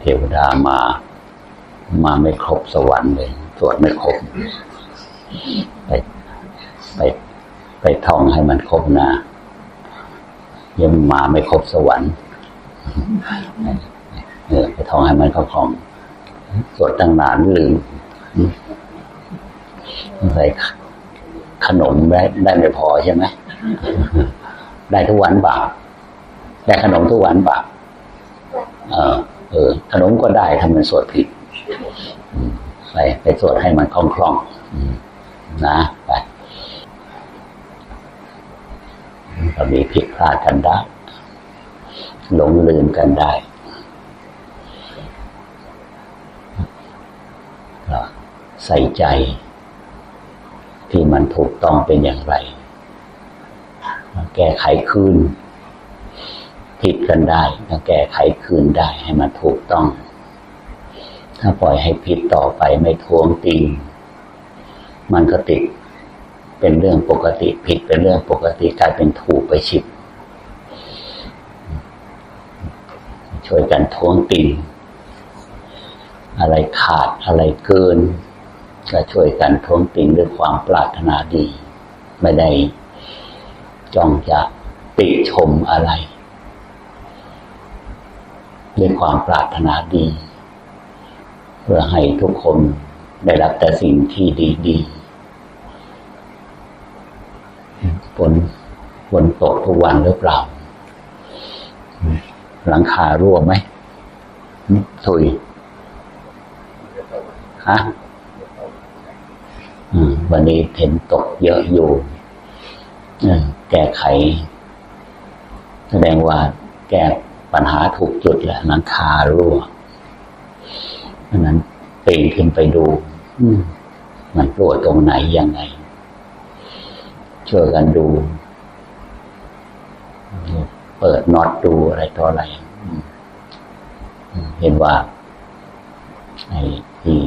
เทวดามา มาไม่ครบสวรรค์เลย สวดไม่ครบ ไปไปไปท่องให้มันครบนะยังมาไม่ครบสวรรค์เออไปท่องให้มันเข้าของ สวดตั้งนานลืมใส่ขนมได้ได้ไม่พอใช่ไหมได้ทุกวันบาปได้ขนมทุกวันบาปเออ เออขนมก็ได้ถ้ามันสวดผิดไปไปสวดให้มันคล่องคล่องนะไปมีผิดพลาดกันได้หลงลืมกันได้ใส่ใจ ที่มันถูกต้องเป็นอย่างไร แก้ไขคืน ผิดกันได้ก็แก้ไขคืนได้ให้มันถูกต้อง ถ้าปล่อยให้ผิดต่อไปไม่ทวงตีนมันก็ติดเป็นเรื่องปกติผิดเป็นเรื่องปกติกลายเป็นถูกไปชิบช่วยกันทวงติงอะไรขาดอะไรเกิน ก็ช่วยกันทวงติงด้วยความปรารถนาดี ไม่ได้จ้องจะติชมอะไร ด้วยความปรารถนาดี เพื่อให้ทุกคนได้รับแต่สิ่งที่ดีๆฝนฝนตกทุกวันหรือเปล่า หลังคารั่วไหมถุยฮะวันนี้เห็นตกเยอะอยู่แก้ไข แสดงว่าแก้ ปัญหาถูกจุดแหละหลังคารั่วเพราะนั้นปีนขึ้นไปดู อืมมันรั่วตรงไหนยังไงช่วยกันดู เปิดน็อตดูอะไรต่ออะไรเห็นว่าไอ้ที่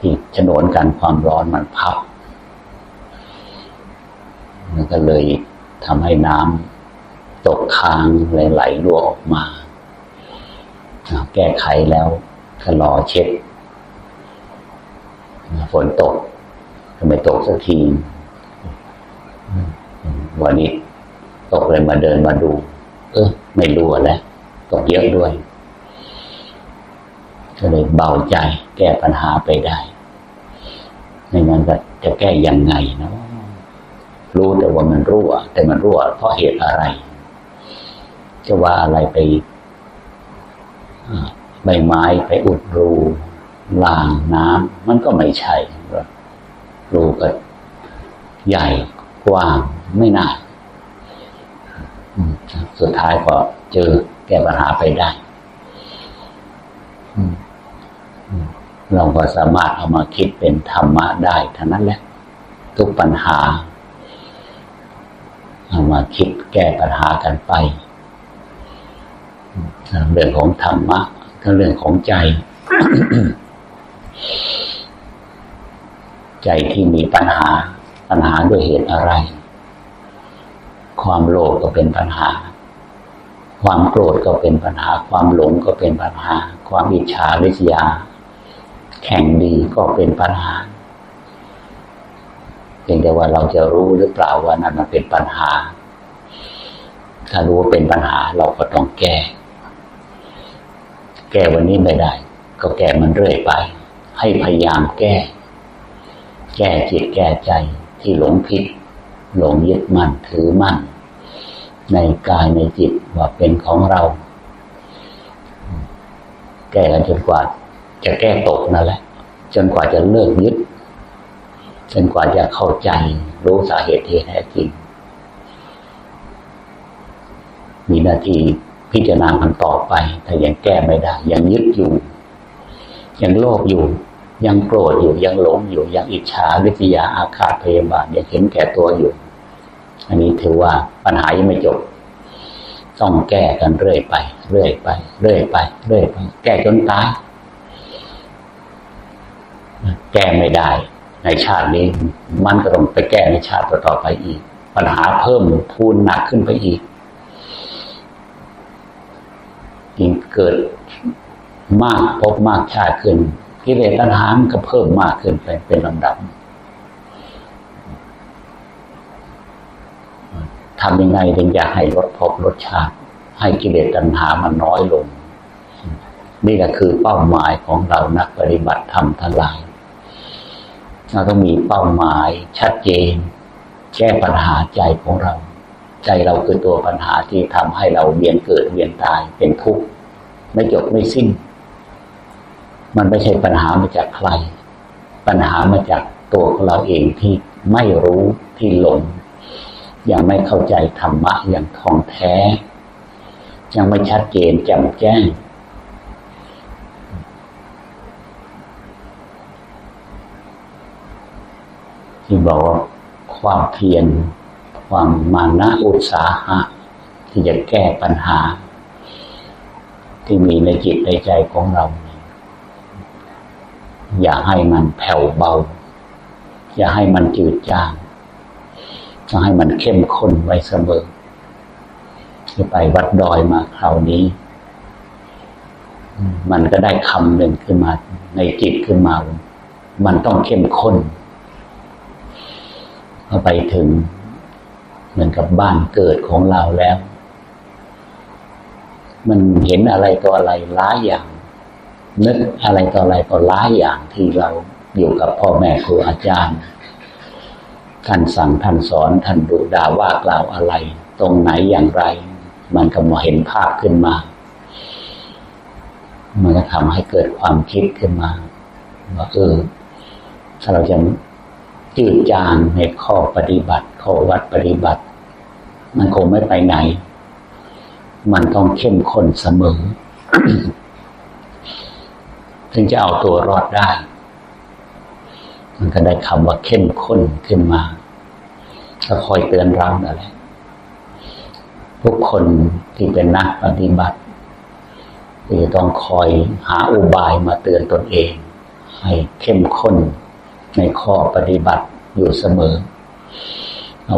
ที่ฉนวนกันความร้อนมันพับมันก็เลยทำให้น้ำ ตกค้างไหลรั่วออกมา แก้ไขแล้วก็รอเช็ดฝนตกทำไมตกสักที วันนี้ตกเลยมาเดินมาดู เออไม่รู้แล้วตกเยอะด้วย ก็เลยเบาใจแก้ปัญหาไปได้ไม่งั้นจะแก้ยังไงเนาะรู้แต่ว่ามันรั่ว แต่มันรั่วเพราะเหตุอะไร จะว่าอะไรไปใบไม้ไปอุดรูล่างน้ำมันก็ไม่ใช่รูก็ใหญ่กว้างไม่น่าสุดท้ายก็เจอแก้ปัญหาไปได้ เราก็สามารถเอามาคิดเป็นธรรมะได้ทั้งนั้นแหละ ทุกปัญหา เอามาคิดแก้ปัญหากันไป เรื่องของธรรมะก็เรื่องของใจ ใจที่มีปัญหา ปัญหาด้วยเหตุอะไร ความโลภก็เป็นปัญหา ความโกรธก็เป็นปัญหา ความหลงก็เป็นปัญหา ความอิจฉาริษยา แข่งดีก็เป็นปัญหาเพียงแต่ว่าเราจะรู้หรือเปล่าว่านั่นมันเป็นปัญหา ถ้ารู้ว่าเป็นปัญหาเราก็ต้องแก้ แก้วันนี้ไม่ได้ ก็แก้มันเรื่อยไป ให้พยายามแก้ แก้จิตแก้ใจที่หลงผิด หลงยึดมั่นถือมั่น ในกายในจิตว่าเป็นของเรา แก้กันจนกว่า จะแก้ตกนั่นแหละ จนกว่าจะเลิกยึด จนกว่าจะเข้าใจรู้สาเหตุที่แท้จริงมีหน้าที่ พิจารณามันต่อไปถ้ายังแก้ไม่ได้ ยังยึดอยู่ ยังโลภอยู่ ยังโกรธอยู่ ยังหลงอยู่ ยังอิจฉาวิทยาอาฆาตพยาบาทยังเห็นแก่ตัวอยู่ อันนี้ถือว่าปัญหายังไม่จบ ต้องแก้กันเรื่อยไป เรื่อยไป เรื่อยไป เรื่อยไป แก้จนตาย แก้ไม่ได้ ในชาตินี้ มันก็ต้องไปแก้ในชาติต่อๆไปอีก ปัญหาเพิ่มพูนหนักขึ้นไปอีกยิ่ง เกิดมากพบมากชาติขึ้น กิเลสตัณหามันก็เพิ่มมากขึ้นไปเป็นลำดับทำยังไงถึงอยากให้ลดภพลดชาติ ให้กิเลสตัณหามันน้อยลง นี่แหละคือเป้าหมายของเรานักปฏิบัติธรรมทั้งหลายเราต้องมีเป้าหมายชัดเจน แก้ปัญหาใจของเรา ใจเราคือตัวปัญหาที่ทำให้เราเวียนเกิดเวียนตายเป็นทุกข์ ไม่จบไม่สิ้น มันไม่ใช่ปัญหามาจากใคร ปัญหามาจากตัวของเราเองที่ไม่รู้ที่หลงยังไม่เข้าใจธรรมะอย่างท่องแท้ ยังไม่ชัดเจนแจ่มแจ้ง ที่บอกว่าความเพียรความมานะอุตสาหะ ที่จะแก้ปัญหา ที่มีในจิตในใจของเรา อย่าให้มันแผ่วเบา อย่าให้มันจืดจางจะให้มันเข้มข้นไว้เสมอที่ไปวัดดอยมาคราวนี้ มันก็ได้คำหนึ่งขึ้นมา ในจิตขึ้นมา มันต้องเข้มข้นพอไปถึงเหมือนกับบ้านเกิดของเราแล้ว มันเห็นอะไรต่ออะไรล้าอย่าง นึกอะไรต่ออะไรก็ล้าอย่างที่เราอยู่กับพ่อแม่ครูอาจารย์ท่านสั่งท่านสอนท่านดุด่าว่ากล่าวอะไร ตรงไหนอย่างไร มันก็มาเห็นภาพขึ้นมา มันก็ทำให้เกิดความคิดขึ้นมาว่าเออถ้าเราจะจืดจางในข้อปฏิบัติข้อวัดปฏิบัติ มันคงไม่ไปไหน มันต้องเข้มข้นเสมอ ถึงจะเอาตัวรอดได้ มันก็ได้คำว่าเข้มข้นขึ้นมาก็คอยเตือนเรานั่นแหละทุกคนที่เป็นนักปฏิบัติจะต้องคอยหาอุบายมาเตือนตนเอง ให้เข้มข้นในข้อปฏิบัติอยู่เสมอ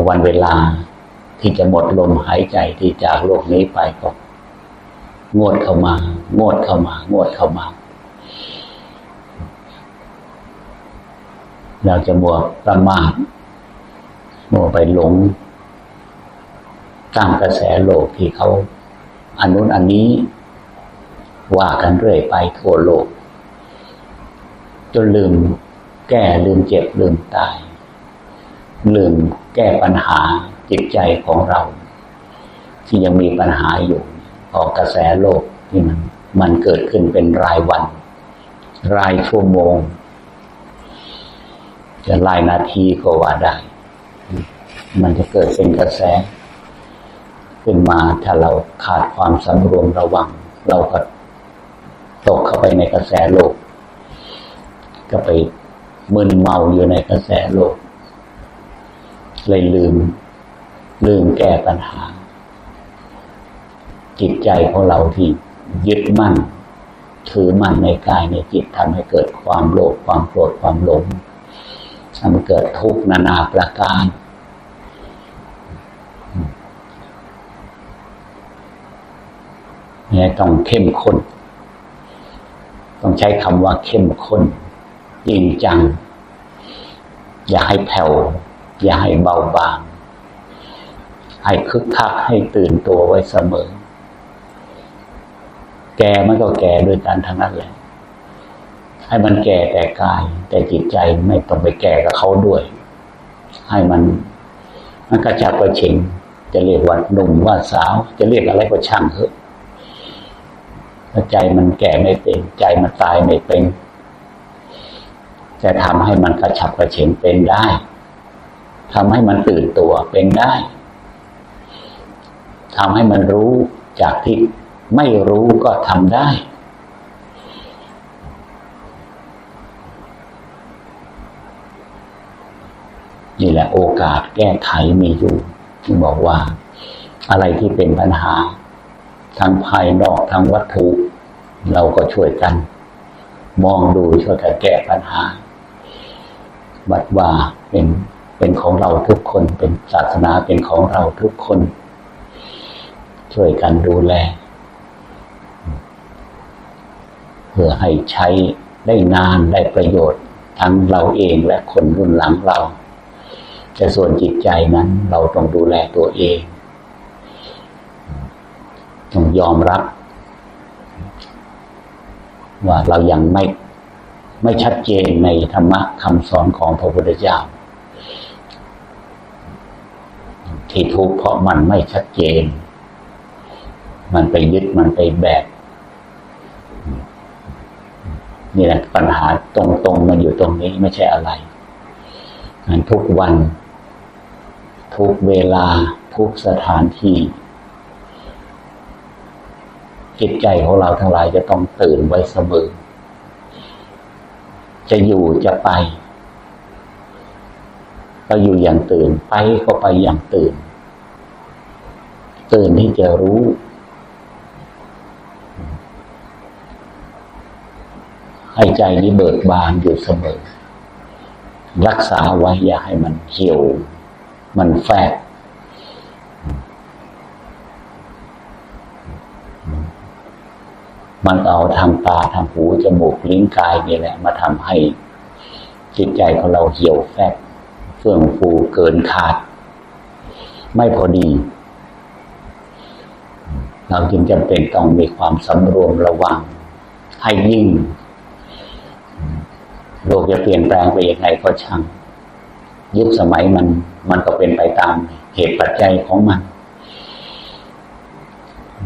วันเวลา ที่จะหมดลมหายใจที่จากโลกนี้ไปก็งวดเข้ามางวดเข้ามางวดเข้ามา เราจะมัวประมาทโมไปหลงตามกระแสโลกที่เขาอันนู้นอันนี้ว่ากันเรื่อยไปทั่วโลก จนลืมแก้ลืมเจ็บลืมตาย ลืมแก้ปัญหาจิตใจของเรา ที่ยังมีปัญหาอยู่พอกระแสโลกที่มันมันเกิดขึ้นเป็นรายวัน รายชั่วโมง จะรายนาทีก็ว่าได้ มันจะเกิดเป็นกระแส ขึ้นมาถ้าเราขาดความสำรวมระวัง เราก็ตกเข้าไปในกระแสโลก ก็ไปมึนเมาอยู่ในกระแสโลก เลยลืม ลืมแก้ปัญหา จิตใจของเราที่ยึดมั่น ถือมั่นในกายในจิตทำให้เกิดความโลภความโกรธความหลงทำให้เกิดทุกข์นานาประการ เนี่ยต้องเข้มข้น ต้องใช้คำว่าเข้มข้นจริงจัง อย่าให้แผ่ว อย่าให้เบาบาง ให้คึกคักให้ตื่นตัวไว้เสมอ แก่มันก็แก่ด้วยกันทั้งนั้นแหละให้มันแก่แต่กาย แต่จิตใจไม่ต้องไปแก่กับเขาด้วย ให้มันมันกระจับกระเฉงจะเรียกว่าหนุ่มว่าสาว จะเรียกอะไรก็ช่างเถอะใจมันแก่ไม่เป็น ใจมันตายไม่เป็น จะทำให้มันกระฉับกระเฉงเป็นได้ ทำให้มันตื่นตัวเป็นได้ทำให้มันรู้จากที่ไม่รู้ก็ทำได้ นี่แหละโอกาสแก้ไขมีอยู่ที่บอกว่า อะไรที่เป็นปัญหาทั้งภายนอกทั้งวัตถุ เราก็ช่วยกัน มองดูช่วยกันแก้ปัญหาบัดว่าเป็น เป็นของเราทุกคน เป็นศาสนาเป็นของเราทุกคน ช่วยกันดูแล เพื่อให้ใช้ได้นานได้ประโยชน์ ทั้งเราเองและคนรุ่นหลังเรา แต่ส่วนจิตใจนั้น เราต้องดูแลตัวเอง ต้องยอมรับ ว่าเรายังไม่ไม่ชัดเจนในธรรมะคำสอนของพระพุทธเจ้า ที่ทุกข์เพราะมันไม่ชัดเจน มันไปยึดมันไปแบกนี่แหละปัญหาตรงๆมันอยู่ตรงนี้ไม่ใช่อะไรงั้นทุกวัน ทุกเวลาทุกสถานที่ จิตใจของเราทั้งหลายจะต้องตื่นไว้เสมอ จะอยู่จะไป ก็อยู่อย่างตื่น ไปก็ไปอย่างตื่น ตื่นที่จะรู้ ให้ใจนี้เบิกบานอยู่เสมอ รักษาไว้อย่าให้มันเหี่ยว มันแฝกมันเอาทางตาทางหูจมูกลิ้นกายนี่แหละ มาทำให้จิตใจของเราเหี่ยวแฝก เฟื่องฟูเกินขาด ไม่พอดี เราจึงจำเป็นต้องมีความสำรวมระวัง ให้ยิ่ง โลกจะเปลี่ยนแปลงไปยังไงก็ช่าง ยุคสมัยมัน มันก็เป็นไปตามเหตุปัจจัยของมัน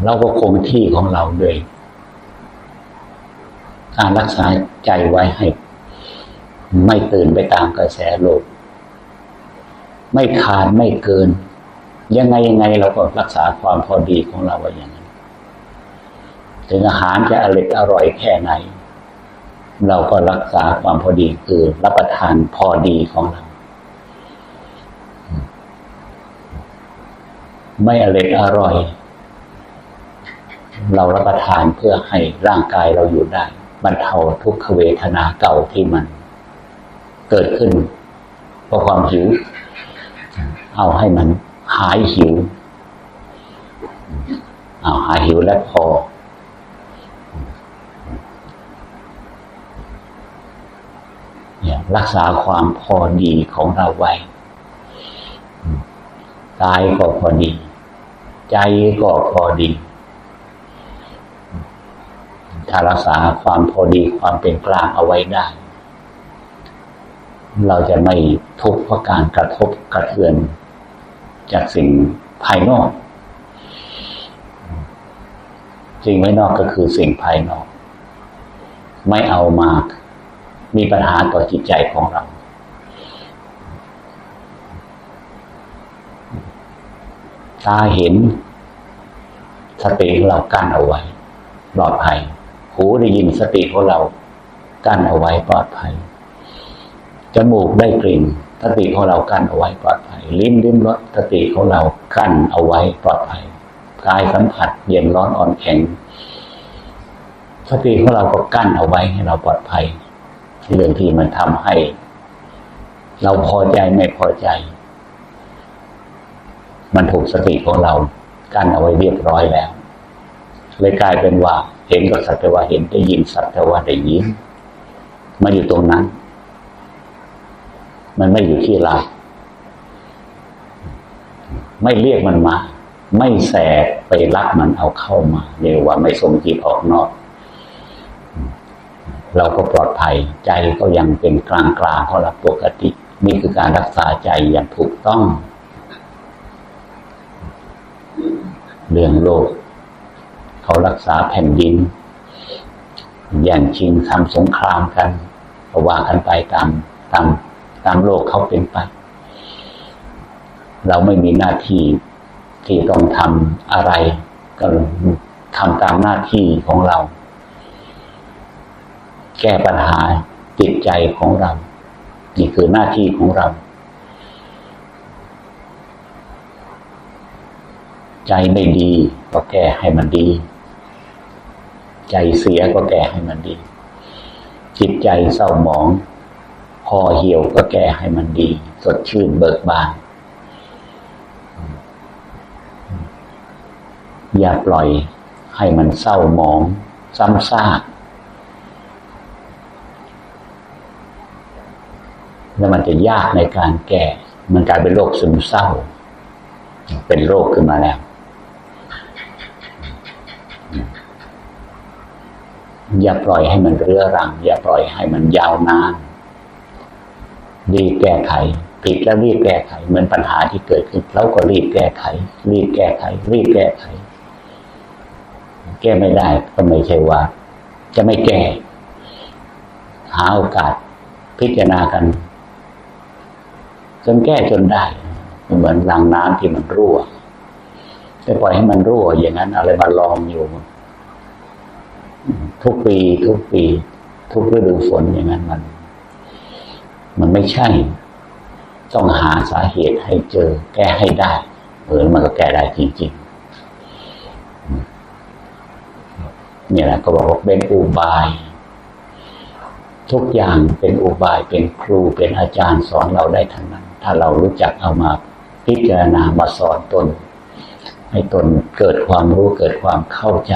เราก็คงที่ของเราด้วยการรักษาใจไว้ให้ ไม่ตื่นไปตามกระแสโลก ไม่ขาดไม่เกิน ยังไงยังไงเราก็รักษาความพอดีของเราไว้อย่างนั้นถึงอาหารจะอร่อยอร่อยแค่ไหน เราก็รักษาความพอดีคือรับประทานพอดีของเรา ไม่อร่อยอร่อย เรารับประทานเพื่อให้ร่างกายเราอยู่ได้บรรเทาทุกขเวทนาเก่าที่มัน เกิดขึ้นเพราะความหิว เอาให้มันหายหิวเอาหายหิวแล้วพอ เนี่ยรักษาความพอดีของเราไว้กายก็พอดี ใจก็พอดีถ้ารักษาความพอดีความเป็นกลางเอาไว้ได้ เราจะไม่ทุกข์เพราะการกระทบกระเทือน จากสิ่งภายนอก สิ่งภายนอกก็คือสิ่งภายนอก ไม่เอามามีปัญหาต่อจิตใจของเรา ตาเห็นสติของเรากั้นเอาไว้ ปลอดภัย หูได้ยินสติของเรากั้นเอาไว้ปลอดภัย จมูกได้กลิ่นสติของเรากั้นเอาไว้ปลอดภัย ลิ้นลิ้มรสสติของเรากั้นเอาไว้ปลอดภัยกายสัมผัสเย็นร้อนอ่อนแข็งสติของเราก็กั้นเอาไว้ให้เราปลอดภัยเรื่องที่มันทำให้ เราพอใจไม่พอใจ มันถูกสติของเรากั้นเอาไว้เรียบร้อยแล้วเลยกลายเป็นว่า เห็นก็สัตว์ว่าเห็นได้ยินสัตว์ว่าได้ยินมันอยู่ตรงนั้น มันไม่อยู่ที่เรา ไม่เรียกมันมา ไม่แสบไปรักมันเอาเข้ามาเรียกว่าไม่ส่งจิตออกนอก เราก็ปลอดภัยใจก็ยังเป็นกลางกลางเพราะเราปกติ นี่คือการรักษาใจอย่างถูกต้อง เรื่องโลก เขารักษาแผ่นดินแย่างชิงทำสงครามกันว่ากันไปตามตาม ตามโลกเขาเป็นไป เราไม่มีหน้าที่ที่ต้องทำอะไร ก็ทำตามหน้าที่ของเรา แก้ปัญหาจิตใจของเรา นี่คือหน้าที่ของเรา ใจไม่ดีก็แก้ให้มันดี ใจเสียก็แก้ให้มันดี จิตใจเศร้าหมอง ห่อเหี่ยวก็แก้ให้มันดี สดชื่นเบิกบาน อย่าปล่อยให้มันเศร้าหมองซ้ำซากแล้วมันจะยากในการแก่ มันกลายเป็นโรคซึมเศร้า เป็นโรคขึ้นมาแล้ว อย่าปล่อยให้มันเรื้อรัง อย่าปล่อยให้มันยาวนาน รีบแก้ไข ผิดแล้วรีบแก้ไข เหมือนปัญหาที่เกิดขึ้นเราก็รีบแก้ไข รีบแก้ไข รีบแก้ไข แก้ไม่ได้ก็ไม่ใช่ว่า จะไม่แก้ หาโอกาสพิจารณากัน จนแก้จนได้ เหมือนรางน้ำที่มันรั่วจะปล่อยให้มันรั่ว อย่างนั้น อะไรมาลองอยู่ ทุกปี ทุกปี ทุกฤดูฝนอย่างนั้นมัน มันไม่ใช่ ต้องหาสาเหตุให้เจอ แก้ให้ได้เออมันก็แก้ได้จริงๆเนี่ยแหละก็บอกว่าเป็นอุบาย ทุกอย่างเป็นอุบายเป็นครูเป็นอาจารย์สอนเราได้ทั้งนั้น ถ้าเรารู้จักเอามาพิจารณามาสอนตน ให้ตนเกิดความรู้เกิดความเข้าใจ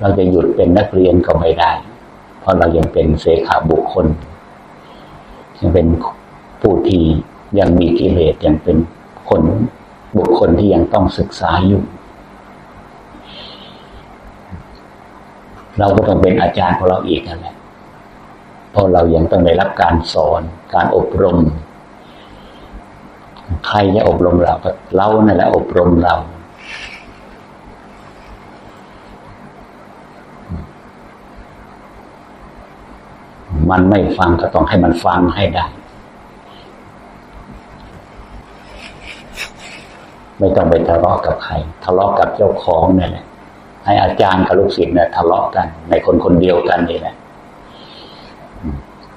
เราจะหยุดเป็นนักเรียนก็ไม่ได้ ราะเรายังเป็นเสขาบุคคล ยังเป็นผู้ที่ยังมีกิเลสยังเป็นคนบุคคลที่ยังต้องศึกษาอยู่ เราก็ต้องเป็นอาจารย์ของเราอีกนั่นแหละเพราะเรายังต้องได้รับการสอน การอบรม ใครจะอบรมเราก็เรานั่นแหละอบรมเรา มันไม่ฟังก็ต้องให้มันฟังให้ได้ ไม่ต้องไปทะเลาะกับใคร ทะเลาะกับเจ้าของนี่แหละให้อาจารย์กับลูกศิษย์เนี่ยทะเลาะกัน ในคนคนเดียวกันนี่แหละ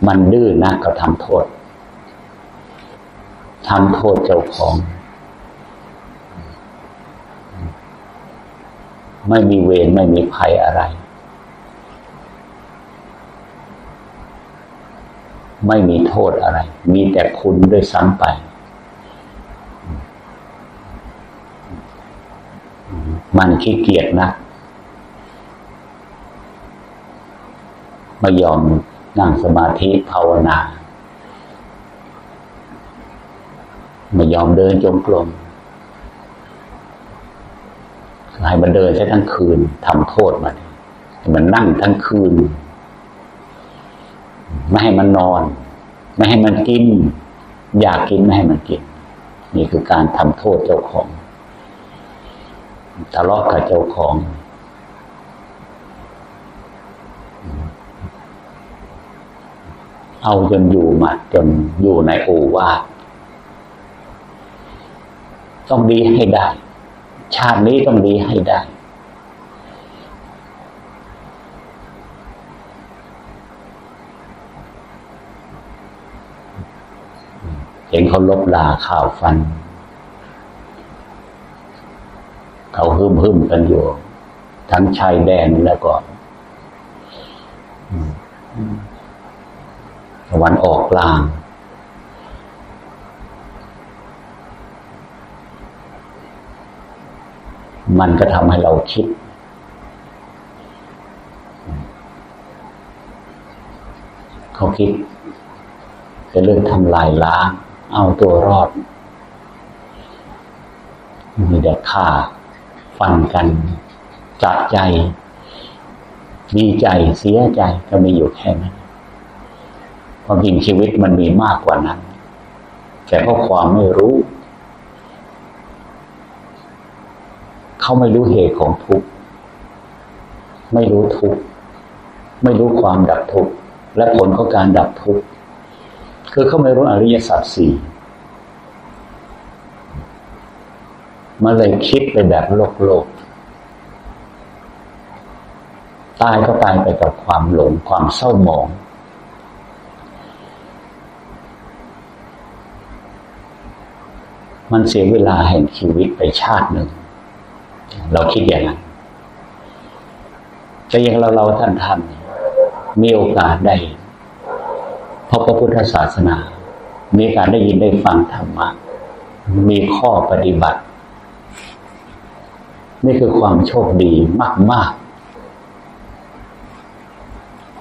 มันดื้อนะก็ทำโทษทำโทษเจ้าของ ไม่มีเวรไม่มีภัยอะไร ไม่มีโทษอะไร มีแต่คุณด้วยซ้ำไป มันขี้เกียจนะ ไม่ยอมนั่งสมาธิภาวนา ไม่ยอมเดินจงกรมให้มันเดินใช้ทั้งคืนทำโทษมัน มันนั่งทั้งคืน ไม่ให้มันนอน ไม่ให้มันกิน อยากกินไม่ให้มันกิน นี่คือการทำโทษเจ้าของทะเลาะกับเจ้าของเอาจนอยู่มาจนอยู่ในโอวาทต้องดีให้ได้ ชาตินี้ต้องดีให้ได้ เห็นเขาลบลาข่าวฟัน เขาหึมหึมกันอยู่ ทั้งชายแดนแล้วก็ตะวันออกกลาง มันก็ทำให้เราคิดเขาคิดเป็นเรื่องทำลายล้าง เอาตัวรอด มีแต่ฆ่า ฟันกันจัดใจ ดีใจเสียใจก็มีอยู่แค่นั้นความจริงชีวิตมันมีมากกว่านั้น แต่เพราะความไม่รู้ เขาไม่รู้เหตุของทุกข์ไม่รู้ทุกข์ไม่รู้ความดับทุกข์และผลของการดับทุกข์ คือเขาไม่รู้อริยสัจสี่มาเลยคิดไปแบบโลกโลกตายก็ตายไปกับความหลงความเศร้าหมอง มันเสียเวลาแห่งชีวิตไปชาติหนึ่ง เราคิดอย่างนั้นแต่ยังเราเราท่านท่านมีโอกาสได้ พบพระพุทธศาสนา มีการได้ยินได้ฟังธรรมะ มีข้อปฏิบัติ นี่คือความโชคดีมาก ๆ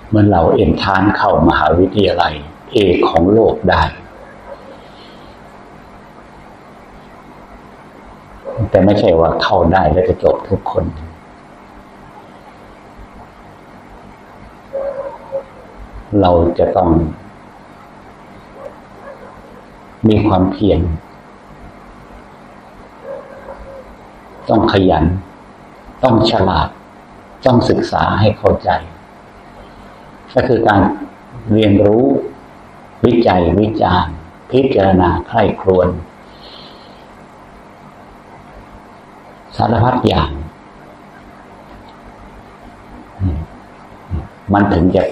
เมื่อเราเอ็นทานเข้ามหาวิทยาลัย เอกของโลกได้ แต่ไม่ใช่ว่าเข้าได้แล้วจะจบทุกคนเราจะต้อง มีความเพียรต้องขยัน ต้องฉลาด ต้องศึกษาให้เข้าใจ ก็คือการเรียนรู้วิจัยวิจารณ์ พิจารณาใคร่ครวญสารพัดอย่าง มันถึงจะ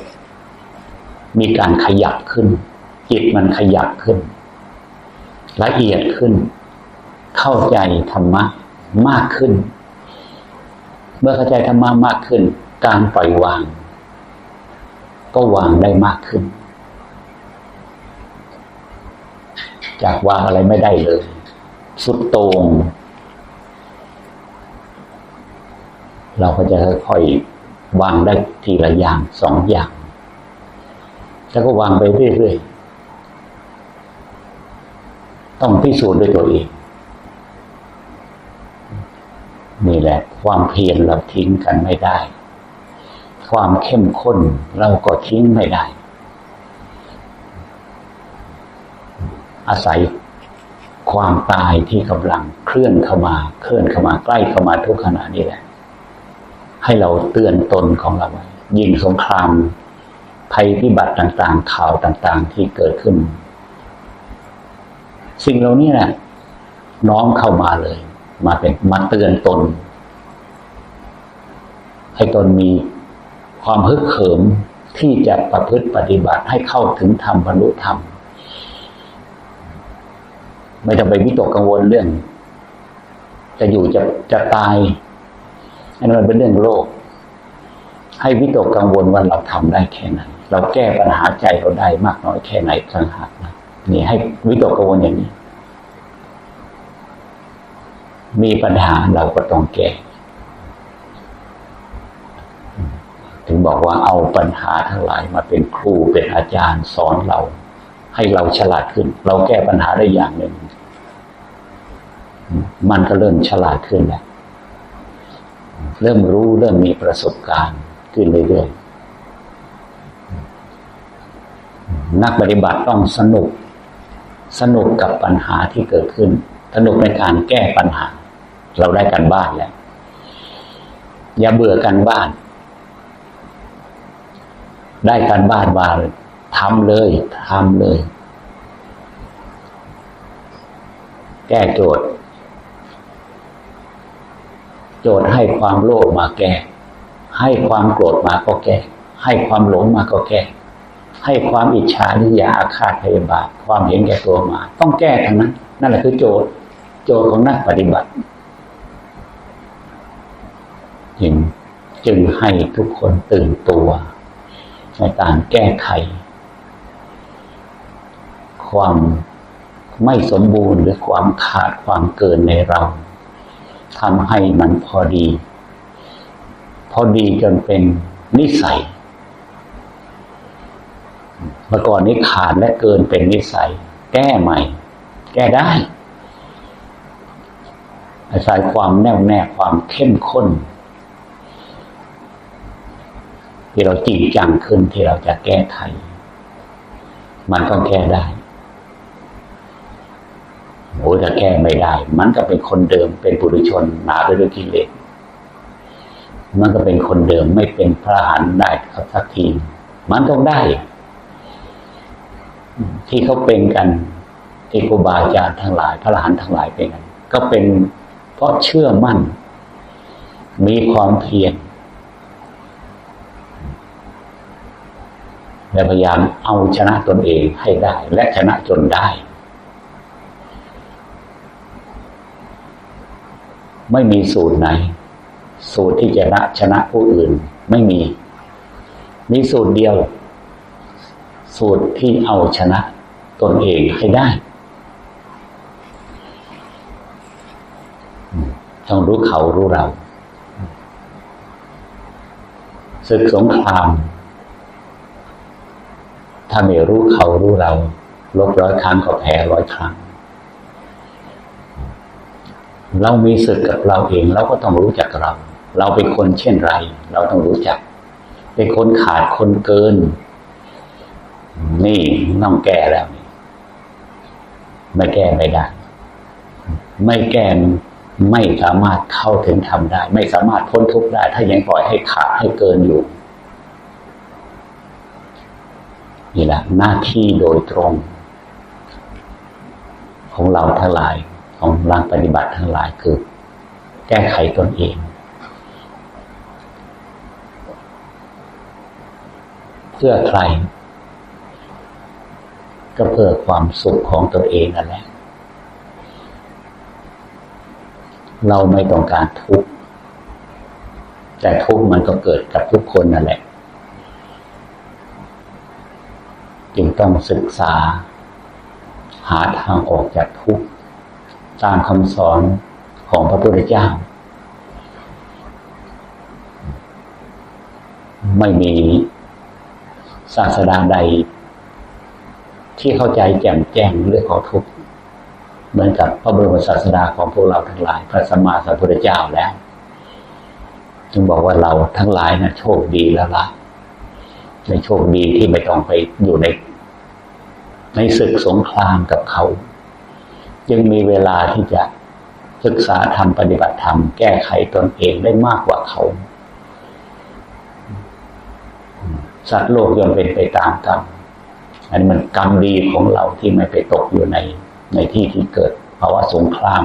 มีการขยับขึ้น จิตมันขยับขึ้น ละเอียดขึ้น เข้าใจธรรมะมากขึ้น เมื่อเข้าใจธรรมะมากขึ้น การปล่อยวาง ก็วางได้มากขึ้น จากวางอะไรไม่ได้เลย สุดโตง่งเราก็จะค่อยๆวางได้ทีละอย่างสองอย่าง แล้วก็วางไปเรื่อยๆ ต้องพิสูจน์ด้วยตัวเองนี่แหละ ความเพียรเราทิ้งกันไม่ได้ ความเข้มข้นเราก็ทิ้งไม่ได้ อาศัยความตายที่กำลังเคลื่อนเข้ามา เคลื่อนเข้ามาใกล้เข้ามาทุกขณะนี้แหละ ให้เราเตือนตนของเราไว้ยิงสงครามภัยพิบัติต่างๆ ข่าวต่างๆ ที่เกิดขึ้น สิ่งเหล่านี้แหละน้อมเข้ามาเลย มาเป็นมาเตือนตน ให้ตนมีความฮึกเหิมที่จะประพฤติปฏิบัติให้เข้าถึงธรรมบรรลุธรรม ไม่ต้องไปวิตกกังวลเรื่อง จะอยู่จะจะตายอันนั้นเป็นเรื่องโลก ให้วิตกกังวลว่าเราทำได้แค่ไหนเราแก้ปัญหาใจเราได้มากน้อยแค่ไหนต่างหากนะ นี่ให้วิตกกังวลอย่างนี้ มีปัญหาเราก็ต้องแก้ถึงบอกว่าเอาปัญหาทั้งหลายมาเป็นครูเป็นอาจารย์สอนเรา ให้เราฉลาดขึ้น เราแก้ปัญหาได้อย่างหนึ่ง มันก็เริ่มฉลาดขึ้นแล้วเริ่มรู้เริ่มมีประสบการณ์ขึ้นเรื่อยๆนักปฏิบัติต้องสนุก สนุกกับปัญหาที่เกิดขึ้น สนุกในการแก้ปัญหา เราได้กันบ้านแล้ว อย่าเบื่อกันบ้าน ได้กันบ้านมาทำเลยทำเลย แก้โจทย์ โจทย์ให้ความโลภมาแก้ ให้ความโกรธมาก็แก้ ให้ความหลงมาก็แก้ ให้ความอิจฉาทิยาอาฆาตพยาบาทความเห็นแก่ตัวมา ต้องแก้ทั้งนั้น นั่นแหละคือโจทย์โจทย์ของนักปฏิบัติจึงจึงให้ทุกคนตื่นตัวในการแก้ไข ความไม่สมบูรณ์หรือความขาดความเกินในเราทำให้มันพอดี พอดีจนเป็นนิสัย เมื่อก่อนนี้ขาดและเกินเป็นนิสัย แก้ใหม่ แก้ได้อาศัยความแน่วแน่ความเข้มข้น ที่เราจริงจังขึ้นที่เราจะแก้ไข มันก็แก้ได้โอ้ถ้าแก้ไม่ได้ มันก็เป็นคนเดิมเป็นปุถุชนหนาไปด้วยกิเลสมันก็เป็นคนเดิมไม่เป็นพระอรหันต์ได้สักที มันต้องได้ ที่เขาเป็นกันที่ครูบาอาจารย์ทั้งหลาย พระอรหันต์ทั้งหลายเป็นกัน ก็เป็นเพราะเชื่อมั่น มีความเพียรและพยายามเอาชนะตนเองให้ได้ และชนะจนได้ ไม่มีสูตรไหน สูตรที่จะชนะชนะผู้อื่น ไม่มี มีสูตรเดียว สูตรที่เอาชนะตนเองให้ได้ ต้องรู้เขารู้เราศึกสงคราม ถ้าไม่รู้เขารู้เราลบร้อยครั้งก็แพ้ร้อยครั้ง เรามีสึกกับเราเองเราก็ต้องรู้จักเรา เราเป็นคนเช่นไร เราต้องรู้จัก เป็นคนขาดคนเกิน นี่ต้องแก้แล้วนี่ไม่แก้ไม่ได้ ไม่แก้ไม่สามารถเข้าถึงทำได้ ไม่สามารถพ้นทุกข์ได้ ถ้ายังปล่อยให้ขาดให้เกินอยู่นี่แหละหน้าที่โดยตรง ของเราทั้งหลายของร่างปฏิบัติทั้งหลายคือ แก้ไขตนเอง เพื่อใคร ก็เพื่อความสุขของตนเองนั่นแหละ เราไม่ต้องการทุกข์ แต่ทุกข์มันก็เกิดกับทุกคนนั่นแหละ จึงต้องศึกษา หาทางออกจากทุกข์ ตามคำสอนของพระพุทธเจ้า ไม่มีศาสดาใด ที่เข้าใจแจ่มแจ้งเรื่องของทุกข์เหมือนกับพระบรมศาสดาของพวกเราทั้งหลาย พระสัมมาสัมพุทธเจ้าแล้ว จึงบอกว่าเราทั้งหลายนะโชคดีแล้วละในโชคดีที่ไม่ต้องไปอยู่ใน ในศึกสงครามกับเขา ยังมีเวลาที่จะศึกษาธรรมปฏิบัติธรรมแก้ไขตนเองได้มากกว่าเขา สัตว์โลกย่อมเป็นไปตามกรรม อันนี้มันกรรมดีของเราที่ไม่ไปตกอยู่ในในที่ที่เกิดภาวะสงคราม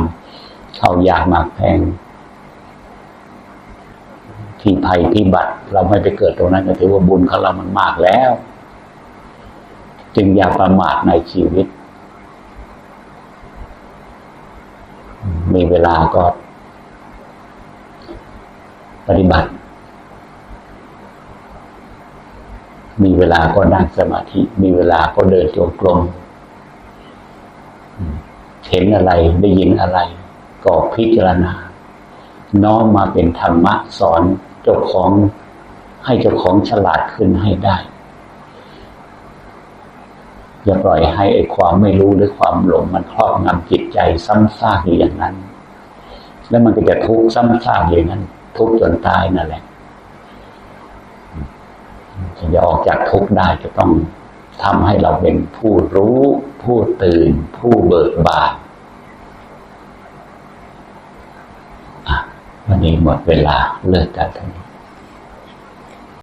เข้ายากมากแพง ที่ภัยพิบัติเราไม่ไปเกิดตรงนั้นก็ถือว่าบุญของเรามันมากแล้ว จึงอย่าประมาทในชีวิต มีเวลาก็ปฏิบัติ มี เวลาก็นั่งสมาธิ มีเวลาก็เดินจงกรมเห็นอะไรได้ยินอะไร ก็พิจารณา น้อมมาเป็นธรรมะสอนเจ้าของให้เจ้าของฉลาดขึ้นให้ได้ อย่าปล่อยให้ไอ้ความไม่รู้หรือความหลงมันครอบงำจิตใจซ้ำซากอยู่อย่างนั้น แล้วมันก็จะทุกข์ซ้ำซากอย่างนั้น ทุกข์จนตายนั่นแหละ จะออกจากทุกข์ได้จะต้องทำให้เราเป็นผู้รู้ ผู้ตื่น ผู้เบิกบานวันนี้หมดเวลาเลิกกันทั้งนี้